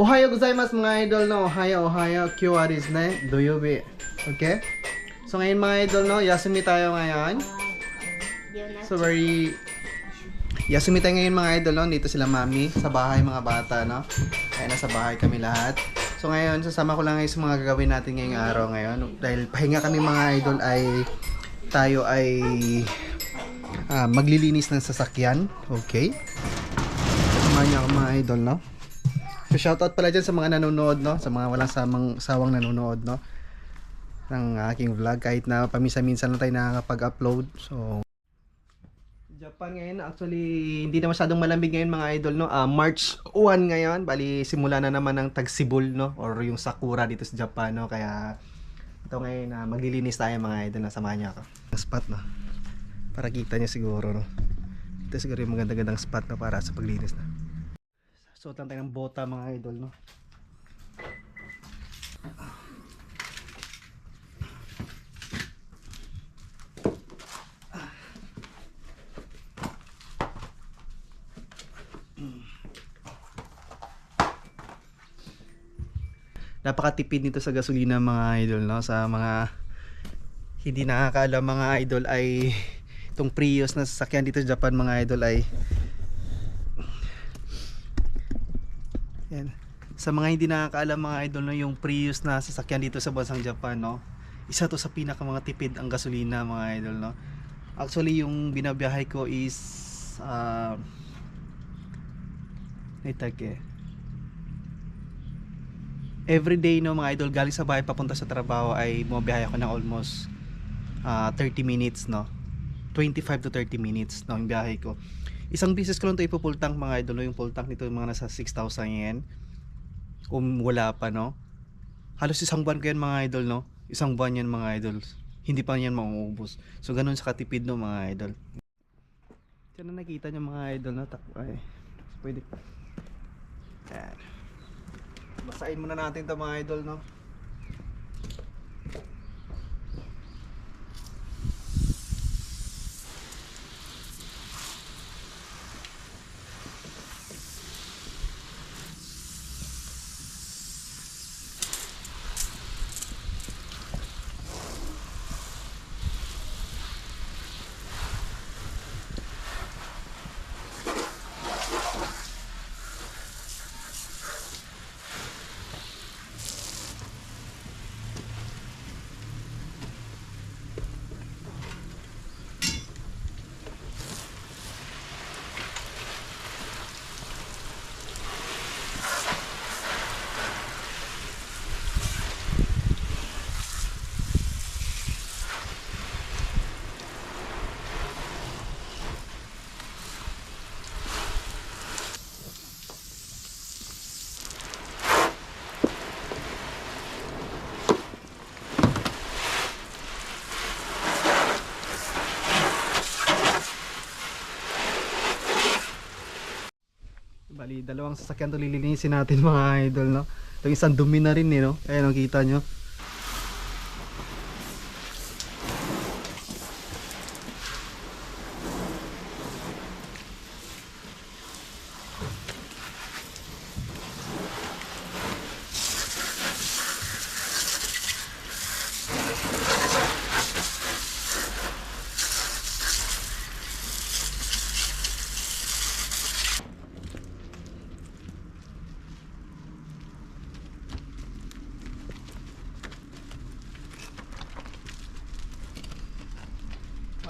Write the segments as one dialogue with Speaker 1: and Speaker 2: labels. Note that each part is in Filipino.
Speaker 1: Ohayo gozaimasu mga idol no. Ohayo, ohayo. Kyo aris ne. Doyobi. Okay? So ngayon mga idol no, yasumi tayo ngayon. So very Yasumi tayo ngayon mga idol no. Dito sila mami sa bahay mga bata no. Kaya nasa bahay kami lahat. So ngayon, sasama ko lang ngayon sa mga gagawin natin ngayong araw ngayon. Dahil pahinga kami mga idol ay tayo ay ah, maglilinis ng sasakyan. Okay? Kasama niyo ako mga idol no. So shoutout pala dyan sa mga nanonood no, sa mga walang samang sawang nanonood no ng aking vlog kahit na paminsan-minsan lang tayo nakakapag-upload. So Japan ngayon actually hindi na masyadong malamig ngayon mga idol no. Ah, March 1 ngayon, bali simula na naman ng tagsibol no or yung sakura dito sa Japan no kaya ito ngayon na maglilinis tayo mga idol na samahan niyo ako. Spot no. Para kita niyo siguro no. Ito siguro yung maganda-gandang spot no para sa paglinis na. Suot lang tayo ng bota mga idol, no? Napakatipid nito sa gasolina mga idol, no? Sa mga hindi nakakaalam mga idol ay itong Prius na sasakyan dito sa Japan mga idol ay Yan. Sa mga hindi nakakaalam mga idol no, yung Prius na sasakyan dito sa bansang Japan no. Isa to sa pinaka mga tipid ang gasolina mga idol no. Actually yung binabiyahe ko is uh, Naitake. Every day no mga idol galing sa bahay papunta sa trabaho ay bumabiyahe ako ng almost uh, 30 minutes no. 25 to 30 minutes no yung biyahe ko. Isang bisis ko lang ito ipo-full tank mga idol, no? yung full tank nito yung mga nasa 6,000 yen. Kung wala pa, no? Halos isang buwan ko yan mga idol, no? Isang buwan yan mga idol. Hindi pa yan mauubos. So, ganun sa katipid, no, mga idol. Diyan na nakita niyo mga idol, no? Tak ay, pwede. Yan. Basahin muna natin to mga idol, no? Bali, dalawang sasakyan to lilinisin natin mga idol, no? Itong isang dumi na rin, eh, no? Ayan, ang kita nyo.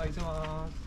Speaker 1: Ay, sa mga...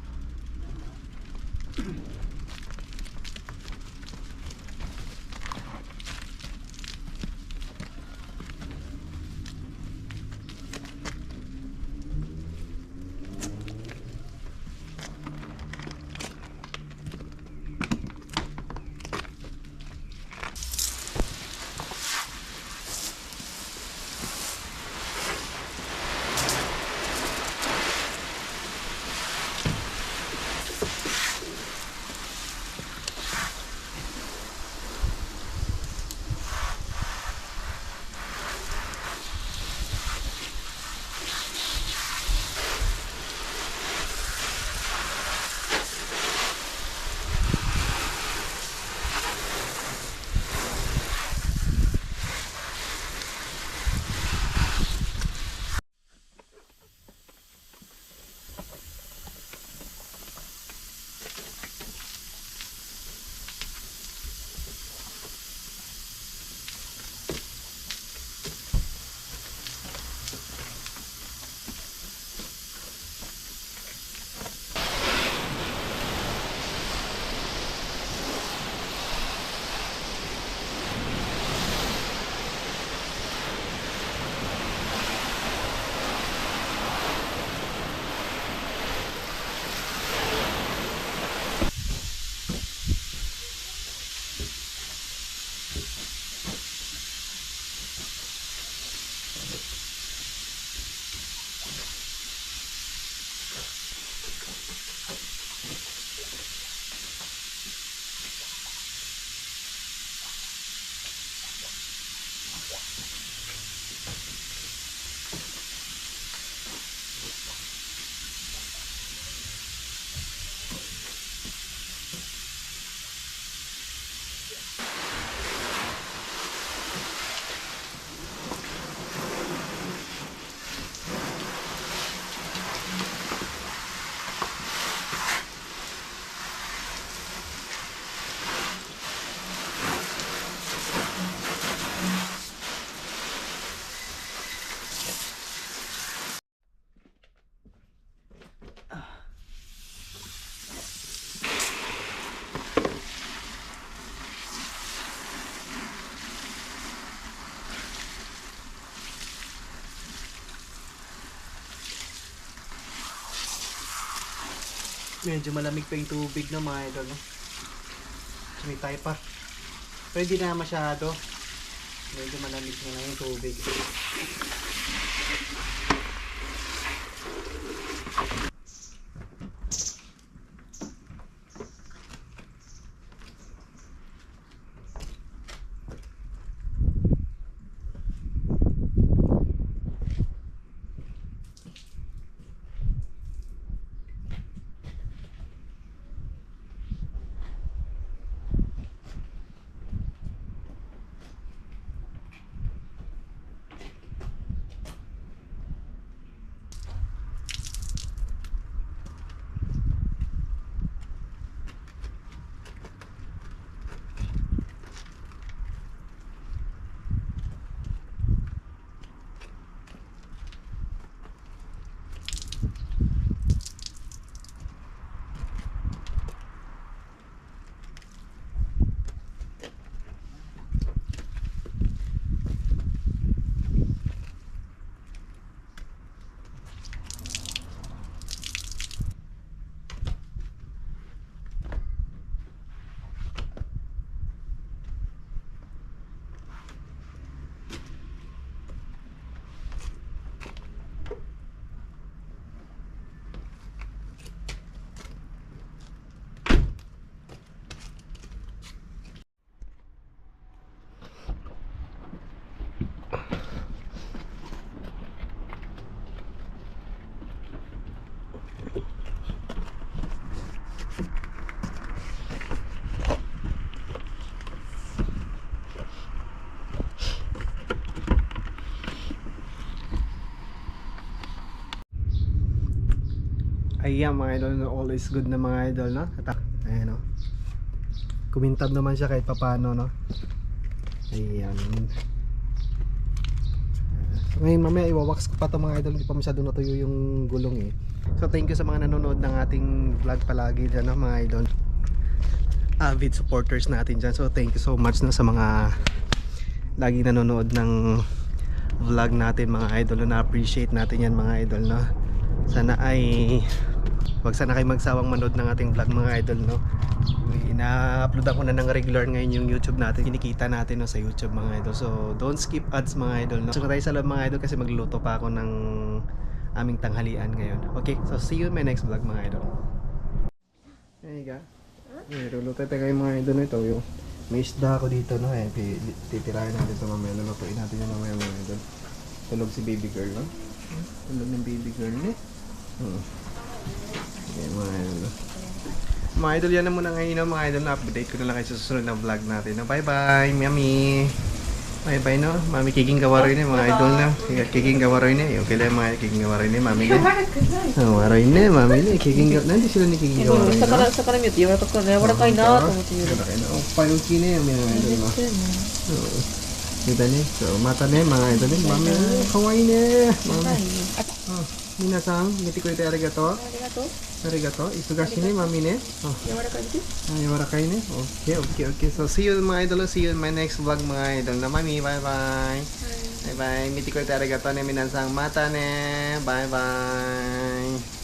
Speaker 1: one. Medyo malamig pa yung tubig na mga idol, no? Sumitay pa. Pero na masyado. Medyo malamig na lang yung tubig. Ayan mga idol, no? all is good na mga idol, no? At, ayan, no? Kumintab naman siya kahit papano, no? Ayan. So, ngayon mamaya iwawax ko pa to mga idol, hindi pa masyado natuyo yung gulong eh. So thank you sa mga nanonood ng ating vlog palagi dyan, no, mga idol. Avid supporters natin dyan. So thank you so much no, sa mga lagi nanonood ng vlog natin mga idol. No? Na-appreciate natin yan mga idol, no? Sana ay wag sana kayo magsawang manood ng ating vlog mga idol no? Ina-upload ako na ng regular ngayon yung YouTube natin. Kinikita natin no, sa YouTube mga idol. So don't skip ads mga idol no? So tayo sa loob mga idol kasi magluluto pa ako ng aming tanghalian ngayon. Okay so see you in my next vlog mga idol. Hey ga eh, luluto tayo ngayon mga idol ito yung may isda ako dito no? Eh titirahin natin ito mamaya. Lulutuin natin yun mamaya mga idol. Tulog si baby girl no? Tulog ng baby girl eh. Hmm. Ayan, mga idol. Mga idol, yan na muna ngayon no? mga idol. Na-update ko na lang kayo sa susunod na vlog natin. No? Bye-bye, mami! Bye-bye, no? Mami, kiging gawaroy na, mga idol na. Kiging gawaroy eh, na. Yung kailan mga kiging gawaroy na, mami na. Gawaroy na, mami na. Kiging gawaroy na. Nandiyo sila ni kiging gawaroy na.
Speaker 2: Sa kalam yun, wala ka na. Wala kayo na. Wala
Speaker 1: kayo na. O, payuki na yung mga idol, no?
Speaker 2: Kita
Speaker 1: eh. eh, ni, oh, so mata ni, mga idol ni. Mami, kawaii na. Mami. Oh.
Speaker 2: あ
Speaker 1: Oh, minasang, miti ko ite arigato.
Speaker 2: ありがとう。
Speaker 1: Arigato. Isugashi ni, mami ne. Oh.
Speaker 2: 柔らかいです。
Speaker 1: Ay, wala kayo na. Okay, okay, okay. So, see you mga idol. See you in my next vlog mga idol. Na mami, bye-bye. Bye-bye. Miti ko ite arigato ne minansang mata ne. Bye-bye.